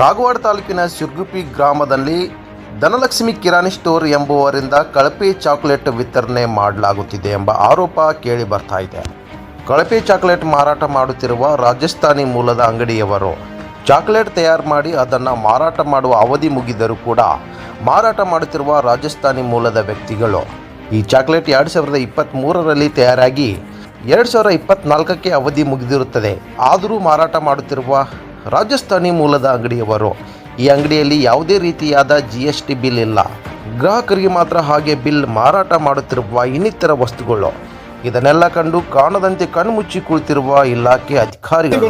ಕಾಗವಾಡ ತಾಲೂಕಿನ ಸಿರ್ಗುಪ್ಪಿ ಗ್ರಾಮದಲ್ಲಿ ಧನಲಕ್ಷ್ಮಿ ಕಿರಾಣಿ ಸ್ಟೋರ್ ಎಂಬುವರಿಂದ ಕಳಪೆ ಚಾಕೊಲೇಟ್ ವಿತರಣೆ ಮಾಡಲಾಗುತ್ತಿದೆ ಎಂಬ ಆರೋಪ ಕೇಳಿ ಬರ್ತಾ ಇದೆ. ಕಳಪೆ ಚಾಕೊಲೇಟ್ ಮಾರಾಟ ಮಾಡುತ್ತಿರುವ ರಾಜಸ್ಥಾನಿ ಮೂಲದ ಅಂಗಡಿಯವರು ಚಾಕೊಲೇಟ್ ತಯಾರು ಮಾಡಿ ಅದನ್ನು ಮಾರಾಟ ಮಾಡುವ ಅವಧಿ ಮುಗಿದರೂ ಕೂಡ ಮಾರಾಟ ಮಾಡುತ್ತಿರುವ ರಾಜಸ್ಥಾನಿ ಮೂಲದ ವ್ಯಕ್ತಿಗಳು. ಈ ಚಾಕೊಲೇಟ್ ಎರಡು ಸಾವಿರದ ಇಪ್ಪತ್ತ್ಮೂರರಲ್ಲಿ ತಯಾರಾಗಿ ಎರಡು ಸಾವಿರ ಇಪ್ಪತ್ತ್ನಾಲ್ಕಕ್ಕೆ ಅವಧಿ ಮುಗಿದಿರುತ್ತದೆ. ಆದರೂ ಮಾರಾಟ ಮಾಡುತ್ತಿರುವ ರಾಜಸ್ಥಾನಿ ಮೂಲದ ಅಂಗಡಿಯವರು. ಈ ಅಂಗಡಿಯಲ್ಲಿ ಯಾವುದೇ ರೀತಿಯಾದ ಜಿ ಎಸ್ ಟಿ ಬಿಲ್ ಇಲ್ಲ. ಗ್ರಾಹಕರಿಗೆ ಮಾತ್ರ ಹಾಗೆ ಬಿಲ್ ಮಾರಾಟ ಮಾಡುತ್ತಿರುವ ಇನ್ನಿತರ ವಸ್ತುಗಳು. ಇದನ್ನೆಲ್ಲ ಕಂಡು ಕಾಣದಂತೆ ಕಣ್ಮುಚ್ಚಿ ಕುಳಿತಿರುವ ಇಲಾಖೆ ಅಧಿಕಾರಿಗಳು.